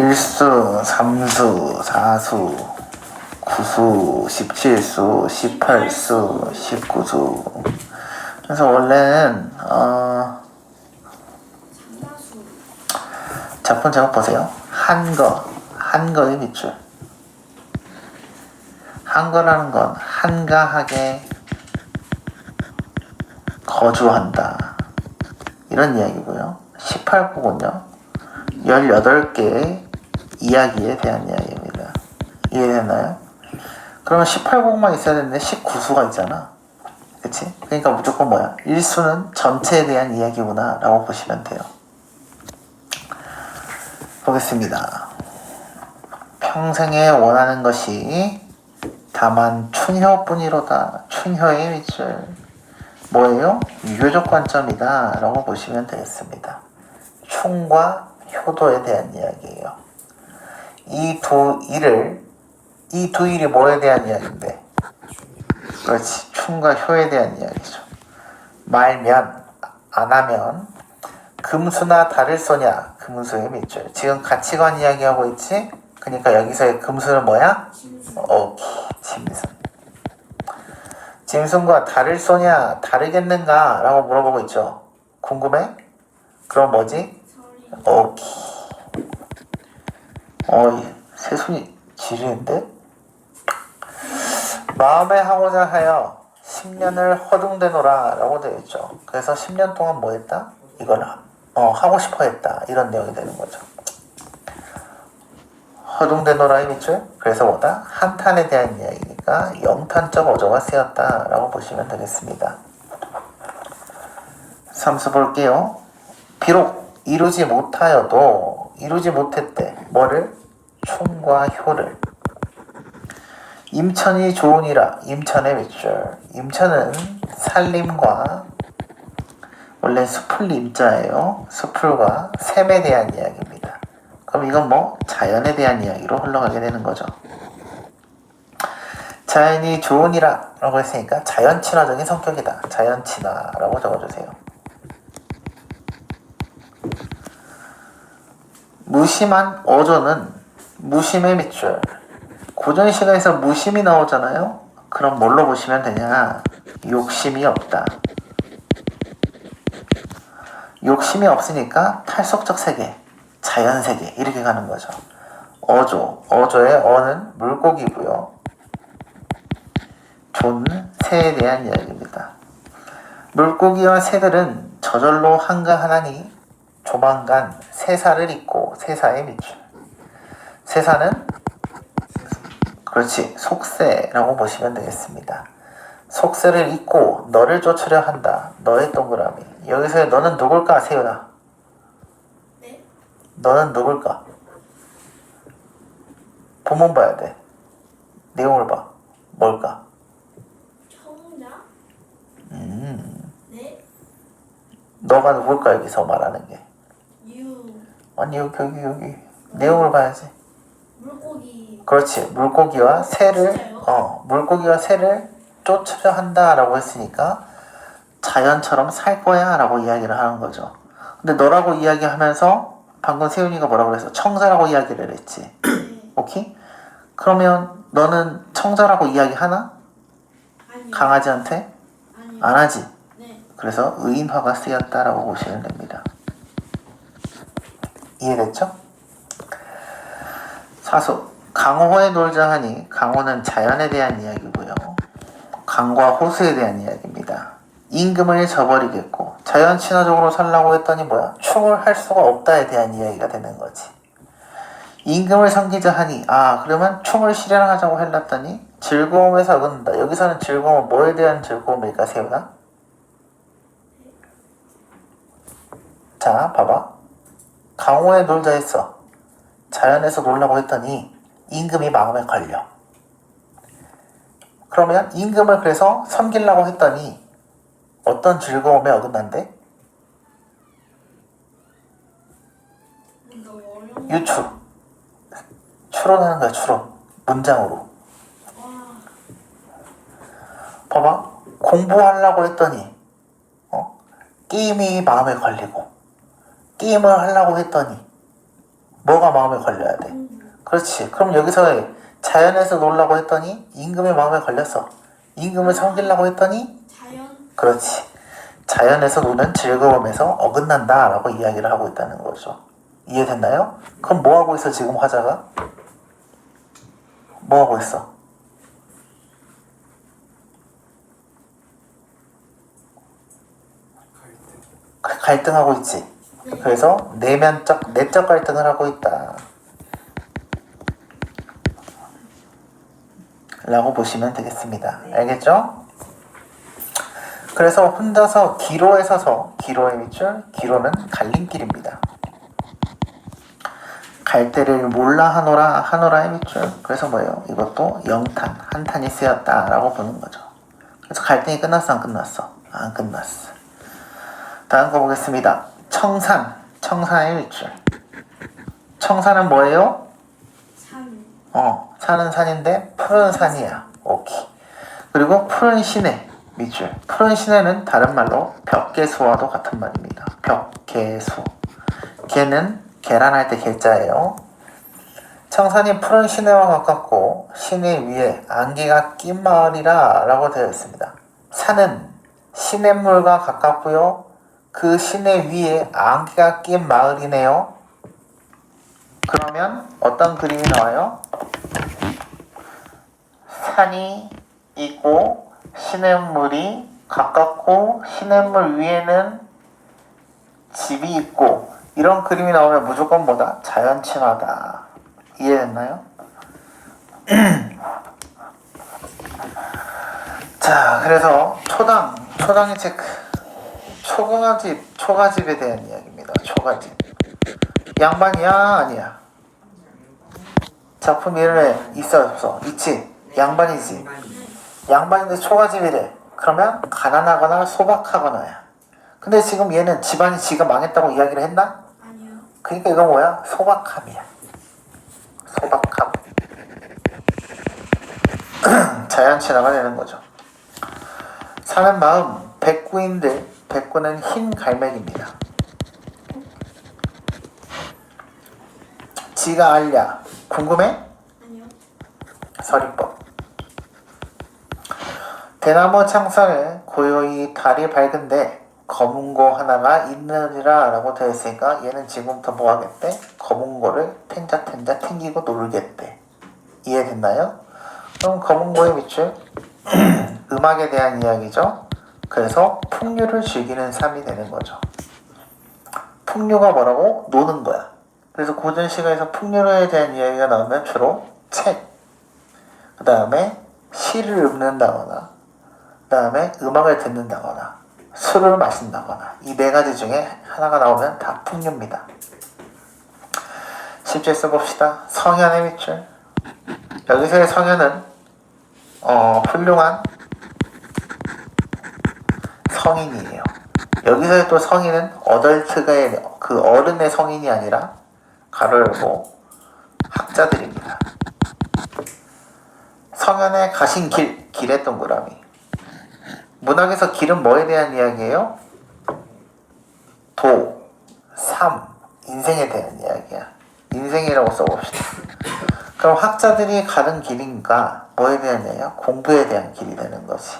일수, 삼수, 사수, 구수, 십칠수, 십팔수, 십구수. 그래서 원래는 어, 작품 제목 보세요. 한거, 한거의 밑줄. 한거라는 건 한가하게 거주한다. 이런 이야기고요. 18구군요. 18개의 이야기에 대한 이야기입니다. 이해됐나요? 그러면 18곡만 있어야 되는데 19수가 있잖아. 그치? 그러니까 무조건 뭐야? 일수는 전체에 대한 이야기구나 라고 보시면 돼요. 보겠습니다. 평생에 원하는 것이 다만 춘효뿐이로다. 춘효의 밑줄. 뭐예요? 유교적 관점이다. 라고 보시면 되겠습니다. 충과 효도에 대한 이야기예요. 이 두 일을, 이 두 일이 뭐에 대한 이야기인데? 그렇지. 충과 효에 대한 이야기죠. 말면, 안 하면, 금수나 다를 소냐? 금수의 밑줄. 지금 가치관 이야기하고 있지? 그러니까 여기서의 금수는 뭐야? 오케이. 짐승. 짐승과 다를 소냐? 다르겠는가? 라고 물어보고 있죠. 궁금해? 그럼 뭐지? 오케이. 어이, 새순이 지리는데? 마음에 하고자 하여 10년을 허둥대노라 라고 되어 있죠. 그래서 10년 동안 뭐 했다? 이걸 어, 하고 싶어 했다. 이런 내용이 되는 거죠. 허둥대노라의 밑줄? 그래서 뭐다? 한탄에 대한 이야기니까 영탄적 어조가 쓰였다 라고 보시면 되겠습니다. 삼수 볼게요. 비록 이루지 못하여도 이루지 못했대. 뭐를? 충과 효를. 임천이 좋으니라. 임천의 밑줄. 임천은 살림과 원래 숲을 임자예요. 숲을과 샘에 대한 이야기입니다. 그럼 이건 뭐 자연에 대한 이야기로 흘러가게 되는 거죠. 자연이 좋으니라 라고 했으니까 자연 친화적인 성격이다. 자연 친화 라고 적어주세요. 무심한 어조는 무심의 밑줄. 고전 시가에서 무심이 나오잖아요. 그럼 뭘로 보시면 되냐? 욕심이 없다. 욕심이 없으니까 탈속적 세계, 자연 세계 이렇게 가는 거죠. 어조, 어조의 어는 물고기고요. 조는 새에 대한 이야기입니다. 물고기와 새들은 저절로 한가하나니 조만간 새사를 잇고 새사의 밑줄. 새사는 그렇지 속새라고 보시면 되겠습니다. 속새를 잇고 너를 쫓으려 한다. 너의 동그라미. 여기서의 너는 누굴까 세윤아? 네 너는 누굴까? 본문 봐야 돼. 내용을 봐. 뭘까? 청자 음, 네 너가 누굴까 여기서 말하는 게. 유 아니 여기 여기 여기 내용을 봐야지. 물고기 그렇지. 물고기와 새를 진짜요? 어 물고기와 새를 쫓으려 한다라고 했으니까 자연처럼 살 거야라고 이야기를 하는 거죠. 근데 너라고 이야기하면서 방금 세윤이가 뭐라고 그랬어? 청자라고 이야기를 했지. 네 오케이? 그러면 너는 청자라고 이야기하나? 아니요 강아지한테? 아니요 안 하지. 네 그래서 의인화가 쓰였다라고 보시면 됩니다. 이해됐죠? 사수 강호에 놀자 하니 강호는 자연에 대한 이야기고요. 강과 호수에 대한 이야기입니다. 임금을 저버리겠고 자연 친화적으로 살라고 했더니 뭐야? 충을 할 수가 없다에 대한 이야기가 되는 거지. 임금을 섬기자 하니 아 그러면 충을 실현하자고 해놨더니 즐거움에서 어긋는다. 여기서는 즐거움은 뭐에 대한 즐거움일까 세우나? 자, 봐봐. 강호에 놀자 했어. 자연에서 놀라고 했더니 임금이 마음에 걸려. 그러면 임금을 그래서 섬기려고 했더니 어떤 즐거움에 어려운 유추. 추론하는 거야, 추론. 문장으로. 와 봐봐. 공부하려고 했더니, 어? 게임이 마음에 걸리고, 게임을 하려고 했더니, 뭐가 마음에 걸려야 돼? 그렇지. 그럼 여기서 자연에서 놀라고 했더니 임금의 마음에 걸렸어. 임금을 섬기려고 했더니 자연. 그렇지. 자연에서 노는 즐거움에서 어긋난다 라고 이야기를 하고 있다는 거죠. 이해됐나요? 그럼 뭐 하고 있어 지금 화자가? 뭐 하고 있어? 가- 갈등하고 있지. 네. 그래서 내면적 내적 갈등을 하고 있다. 라고 보시면 되겠습니다. 알겠죠? 그래서 혼자서 기로에 서서 기로의 밑줄 기로는 갈림길입니다. 갈대를 몰라 하노라 하노라의 밑줄 그래서 뭐예요? 이것도 영탄 한탄이 쓰였다라고 보는 거죠. 그래서 갈등이 끝났어 안 끝났어? 안 끝났어. 다음 거 보겠습니다. 청산 청산의 밑줄 청산은 뭐예요? 산. 어, 산은 산인데 푸른 산이야. 오케이. 그리고 푸른 시내 밑줄. 푸른 시내는 다른 말로 벽계수와도 같은 말입니다. 벽계수. 개는 계란할 때 개자예요. 청산이 푸른 시내와 가깝고 시내 위에 안개가 낀 마을이라 라고 되어 있습니다. 산은 시냇물과 가깝고요. 그 시내 위에 안개가 낀 마을이네요. 그러면 어떤 그림이 나와요? 산이 있고 시냇물이 가깝고 시냇물 위에는 집이 있고 이런 그림이 나오면 무조건 뭐다? 자연 친화다. 이해됐나요? 자, 그래서 초당, 초당의 체크. 초가집, 초가집에 대한 이야기입니다. 초가집. 양반이야, 아니야? 작품 이름에 있어 없어? 있지? 양반이지? 양반인데 초가집이래. 그러면 가난하거나 소박하거나야. 근데 지금 얘는 집안이 지가 망했다고 이야기를 했나? 아니요. 그러니까 이건 뭐야? 소박함이야. 소박함. 자연 친화가 되는 거죠. 사는 마음 백구인들 백구는 흰 갈매기입니다. 지가 알랴 궁금해? 아니요. 서리법 대나무 창살에 고요히 달이 밝은데 검은 고 하나가 있느니라 라고 되어 있으니까 얘는 지금부터 뭐 하겠대? 검은 고를 텐자텐자 튕기고 놀겠대 이해됐나요? 그럼 검은 고의 밑줄 음악에 대한 이야기죠 그래서 풍류를 즐기는 삶이 되는 거죠 풍류가 뭐라고? 노는 거야 그래서 고전 시가에서 풍류에 대한 이야기가 나오면 주로 책, 그 다음에 시를 읊는다거나, 그 다음에 음악을 듣는다거나, 술을 마신다거나, 이 네 가지 중에 하나가 나오면 다 풍류입니다. 실제 써봅시다. 성현의 밑줄. 여기서의 성현은, 어, 훌륭한 성인이에요. 여기서의 또 성인은 어덜트가의 그 어른의 성인이 아니라 가로 열고 학자들입니다. 성현의 가신 길, 길의 동그라미. 문학에서 길은 뭐에 대한 이야기예요? 도, 삶, 인생에 대한 이야기야. 인생이라고 써봅시다. 그럼 학자들이 가는 길인가 뭐에 대한 이야기야? 공부에 대한 길이 되는 것이.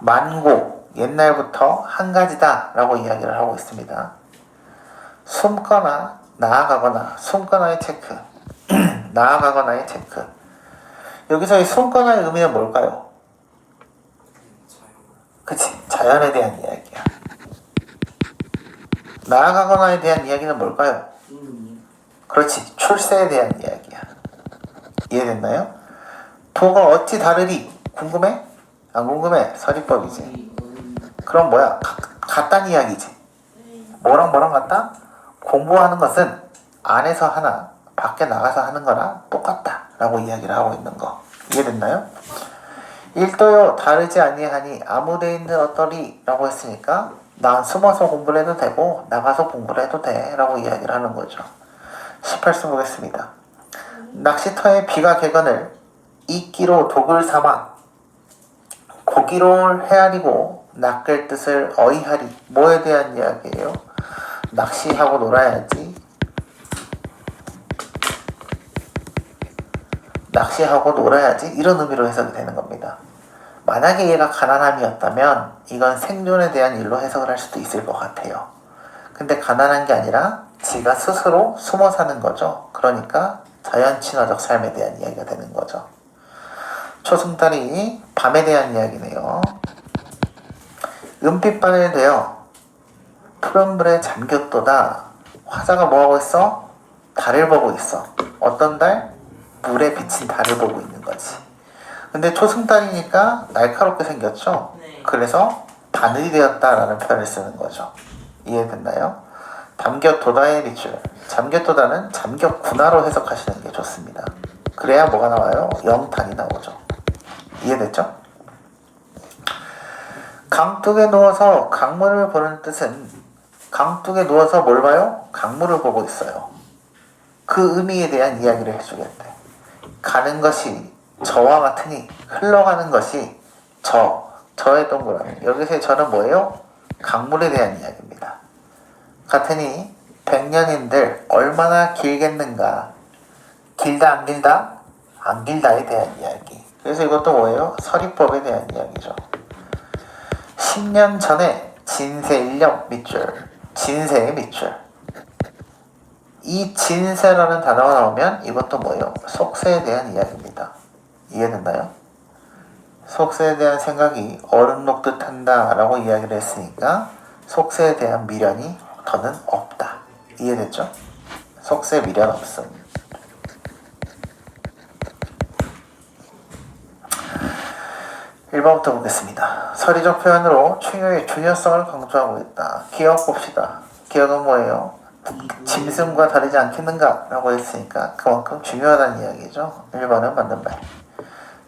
만고, 옛날부터 한 가지다 라고 이야기를 하고 있습니다. 숨거나 나아가거나 숨거나의 체크 나아가거나의 체크 여기서 이 숨거나의 의미는 뭘까요? 그치 자연에 대한 이야기야 나아가거나에 대한 이야기는 뭘까요? 그렇지 출세에 대한 이야기야 이해됐나요? 도가 어찌 다르리 궁금해? 안 궁금해 서리법이지 그럼 뭐야 가- 같단 이야기지 네. 뭐랑 뭐랑 같다? 공부하는 것은 안에서 하나, 밖에 나가서 하는 거랑 똑같다. 라고 이야기를 하고 있는 거. 이해됐나요? 일도요, 다르지 아니하니 아무데 있는 어떠리 라고 했으니까 난 숨어서 공부를 해도 되고 나가서 공부를 해도 돼. 라고 이야기를 하는 거죠. 18수 보겠습니다. 낚시터에 비가 개건을 이끼로 독을 삼아 고기를 헤아리고 낚을 뜻을 어이하리 뭐에 대한 이야기예요? 낚시하고 놀아야지 낚시하고 놀아야지 이런 의미로 해석이 되는 겁니다. 만약에 얘가 가난함이었다면 이건 생존에 대한 일로 해석을 할 수도 있을 것 같아요. 근데 가난한 게 아니라 지가 스스로 숨어 사는 거죠. 그러니까 자연 친화적 삶에 대한 이야기가 되는 거죠. 초승달이 밤에 대한 이야기네요. 은빛바늘 되어 푸른 불에 잠겼도다. 화자가 뭐하고 있어? 달을 보고 있어. 어떤 달? 물에 비친 달을 보고 있는 거지. 근데 초승달이니까 날카롭게 생겼죠? 네. 그래서 바늘이 되었다라는 표현을 쓰는 거죠. 이해됐나요? 담겼도다의 밑줄. 잠겼도다는 잠겼구나로 해석하시는 게 좋습니다. 그래야 뭐가 나와요? 영탄이 나오죠. 이해됐죠? 강둑에 누워서 강물을 보는 뜻은 강둑에 누워서 뭘 봐요? 강물을 보고 있어요. 그 의미에 대한 이야기를 해주겠대. 가는 것이 저와 같으니 흘러가는 것이 저, 저의 동그라미. 여기서의 저는 뭐예요? 강물에 대한 이야기입니다. 같으니 백년인들 얼마나 길겠는가? 길다 안 길다? 안 길다에 대한 이야기. 그래서 이것도 뭐예요? 서리법에 대한 이야기죠. 10년 전에 진세 인력 밑줄, 진세의 밑줄. 이 진세라는 단어가 나오면 이것도 뭐예요? 속세에 대한 이야기입니다. 이해됐나요? 속세에 대한 생각이 어른 녹듯 한다 라고 이야기를 했으니까 속세에 대한 미련이 더는 없다. 이해됐죠? 속세 미련 없음. 1번부터 보겠습니다. 서리적 표현으로 충효의 중요성을 강조하고 있다. 기억 봅시다. 기억은 뭐예요? 짐승과 다르지 않겠는가? 라고 했으니까 그만큼 중요하다는 이야기죠. 1번은 맞는 말.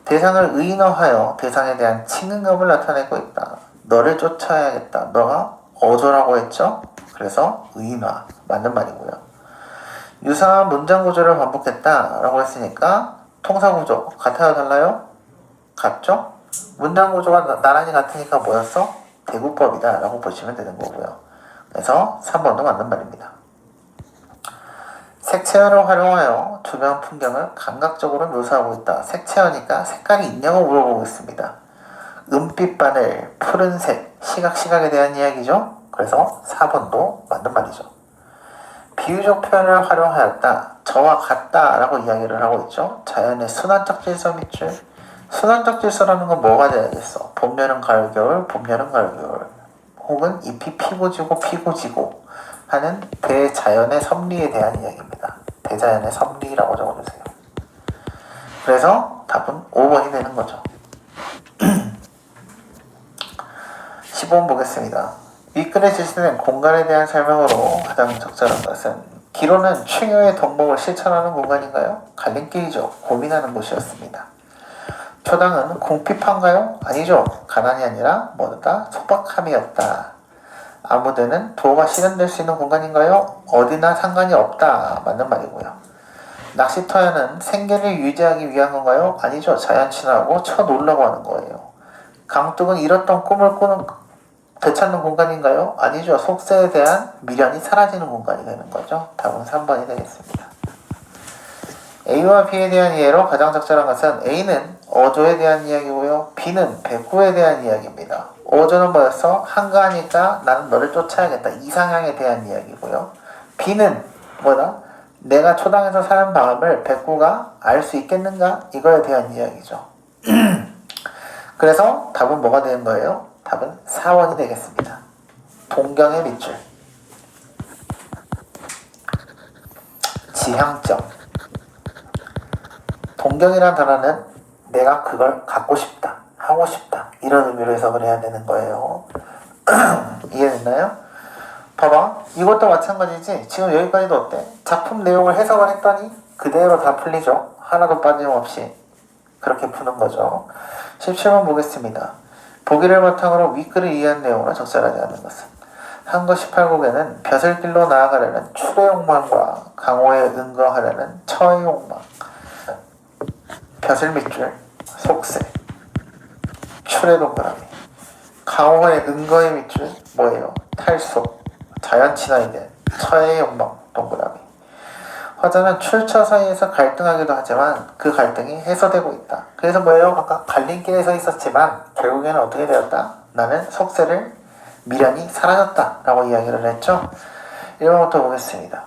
대상을 의인화하여 대상에 대한 친근감을 나타내고 있다. 너를 쫓아야겠다. 너가 어조라고 했죠? 그래서 의인화. 맞는 말이고요. 유사한 문장 구조를 반복했다. 라고 했으니까 통사 구조 같아요? 달라요? 같죠? 문장 구조가 나- 나란히 같으니까 뭐였어? 대구법이다. 라고 보시면 되는 거고요. 그래서 3번도 맞는 말입니다. 색채연을 활용하여 주변 풍경을 감각적으로 묘사하고 있다. 색채연이니까 색깔이 있냐고 물어보고 있습니다. 은빛 바늘, 푸른색, 시각 시각에 대한 이야기죠. 그래서 4번도 맞는 말이죠. 비유적 표현을 활용하였다. 저와 같다 라고 이야기를 하고 있죠. 자연의 순환적 질서 밑줄. 순환적 질서라는 건 뭐가 돼야겠어? 봄, 여름, 가을, 겨울, 봄, 여름, 가을, 겨울. 혹은 잎이 피고 지고 피고 지고 하는 대자연의 섭리에 대한 이야기입니다. 대자연의 섭리라고 적어주세요. 그래서 답은 5번이 되는 거죠. 15번 보겠습니다. 윗글에 제시된 공간에 대한 설명으로 가장 적절한 것은 기로는 충효의 덕목을 실천하는 공간인가요? 갈림길이죠. 고민하는 곳이었습니다. 표당은 궁핍한가요? 아니죠. 가난이 아니라 뭐다? 소박함이었다. 아무데는 도가 실현될 수 있는 공간인가요? 어디나 상관이 없다. 맞는 말이고요. 낚시터에는 생계를 유지하기 위한 건가요? 아니죠. 자연 친화하고 쳐 놀라고 하는 거예요. 강둑은 잃었던 꿈을 꾸는 되찾는 공간인가요? 아니죠. 속세에 대한 미련이 사라지는 공간이 되는 거죠. 답은 3번이 되겠습니다. A와 B에 대한 이해로 가장 적절한 것은 A는 어조에 대한 이야기고요. B는 백구에 대한 이야기입니다. 어조는 뭐였어? 한가하니까 나는 너를 쫓아야겠다. 이상향에 대한 이야기고요. B는 뭐다? 내가 초당에서 사는 마음을 백구가 알 수 있겠는가? 이거에 대한 이야기죠. 그래서 답은 뭐가 되는 거예요? 답은 4원이 되겠습니다. 동경의 밑줄. 지향점. 동경이란 단어는 내가 그걸 갖고 싶다, 하고 싶다 이런 의미로 해석을 해야 되는 거예요. 이해됐나요? 봐봐, 이것도 마찬가지지. 지금 여기까지도 어때? 작품 내용을 해석을 했더니 그대로 다 풀리죠. 하나도 빠짐없이 그렇게 푸는 거죠. 17번 보겠습니다. 보기를 바탕으로 윗글을 이해한 내용으로 적절하지 않은 것은 한거 18곡에는 벼슬 길로 나아가려는 출의 욕망과 강호에 응거하려는 처의 욕망 벼슬 밑줄, 속세, 동그라미, 강호의 은거의 밑줄 뭐예요? 탈속, 자연 친화에 대한 처의 욕망 동그라미. 화자는 출처 사이에서 갈등하기도 하지만 그 갈등이 해소되고 있다. 그래서 뭐예요? 아까 갈림길에 서 있었지만 결국에는 어떻게 되었다? 나는 속세를 미련이 사라졌다. 라고 이야기를 했죠. 1번부터 보겠습니다.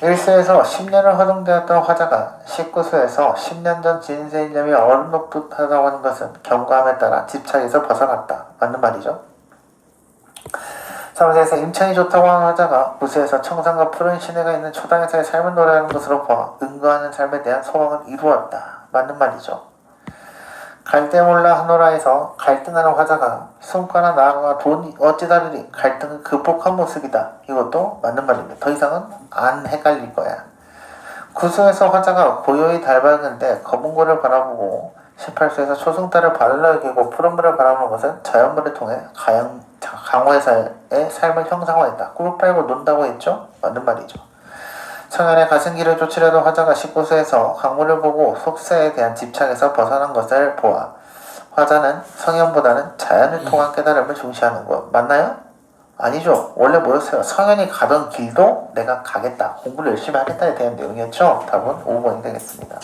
1세에서 10년을 허둥대었던 화자가 19세에서 10년 전 진세 이념이 얼룩듯하다고 하는 것은 경과함에 따라 집착에서 벗어났다. 맞는 말이죠. 3세에서 임찬이 좋다고 하는 화자가 9세에서 청산과 푸른 시내가 있는 초당에서의 삶을 노래하는 것으로 보아 응거하는 삶에 대한 소망을 이루었다. 맞는 말이죠. 갈대 몰라 하노라에서 갈등하는 화자가 숨가나 나아가 돈 어찌다르리 갈등을 극복한 모습이다. 이것도 맞는 말입니다. 더 이상은 안 헷갈릴 거야. 구수에서 화자가 고요히 달밝은데 검은 고를 바라보고 18세에서 초승달을 바늘로 여기고 푸른물을 바라보는 것은 자연물을 통해 가양, 강화에서의 삶을 형상화했다. 꿀 빨고 논다고 했죠? 맞는 말이죠. 청년의 가승기를 쫓으려던 화자가 19세에서 강물을 보고 속세에 대한 집착에서 벗어난 것을 보아 화자는 성현보다는 자연을 통한 깨달음을 중시하는 것 맞나요? 아니죠. 원래 뭐였어요? 성현이 가던 길도 내가 가겠다. 공부를 열심히 하겠다에 대한 내용이었죠. 답은 5번이 되겠습니다.